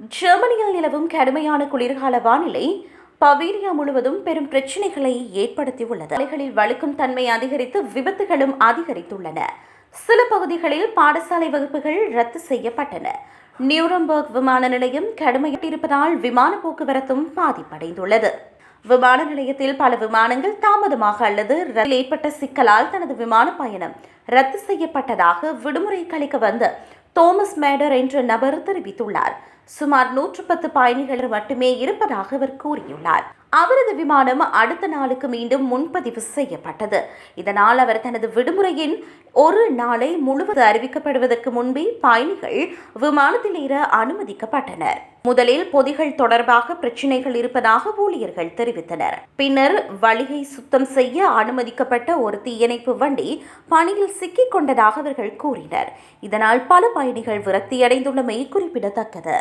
ஜெர்மனியில் நிலவும் கடுமையான குளிர்கால வானிலை பவேரியா முழுவதும் பெரும் பிரச்சினைகளை ஏற்படுத்தியுள்ளது. அலைகளில் வழுக்கும் தன்மை அதிகரித்து விபத்துகளும் அதிகரித்துள்ளன. சில பகுதிகளில் பாடசாலை வகுப்புகள் ரத்து செய்யப்பட்டன. நியூரம்பர்க் விமான நிலையம் கடுமையிட்டிருப்பதால் விமான போக்குவரத்தும் பாதிப்படைந்துள்ளது. விமான நிலையத்தில் பல விமானங்கள் தாமதமாக அல்லது ரயில் ஏற்பட்ட சிக்கலால் தனது விமான பயணம் ரத்து செய்யப்பட்டதாக விடுமுறை கழிக்க வந்த தோமஸ் மேடர் என்ற நபர் தெரிவித்துள்ளார். சுமார் நூற்று பத்து பயணிகள் மட்டுமே இருப்பதாக அவர் கூறியுள்ளார். அவரது விமானம் அடுத்த நாளுக்கு மீண்டும் முன்பதிவு செய்யப்பட்டது. இதனால் அவர் தனது விடுமுறையின் ஒரு நாளை முழுவதும் அறிவிக்கப்படுவதற்கு முன்பே பயணிகள் விமானத்தில் ஏற அனுமதிக்கப்பட்டனர். முதலில் பொதிகள் தொடர்பாக பிரச்சினைகள் இருப்பதாக ஊழியர்கள் தெரிவித்தனர். பின்னர் வழியை சுத்தம் செய்ய அனுமதிக்கப்பட்ட ஒரு தீயணைப்பு வண்டி பணியில் சிக்கிக் கொண்டதாக அவர்கள் கூறினர். இதனால் பல பயணிகள் விரக்தியடைந்துள்ளமை குறிப்பிடத்தக்கது.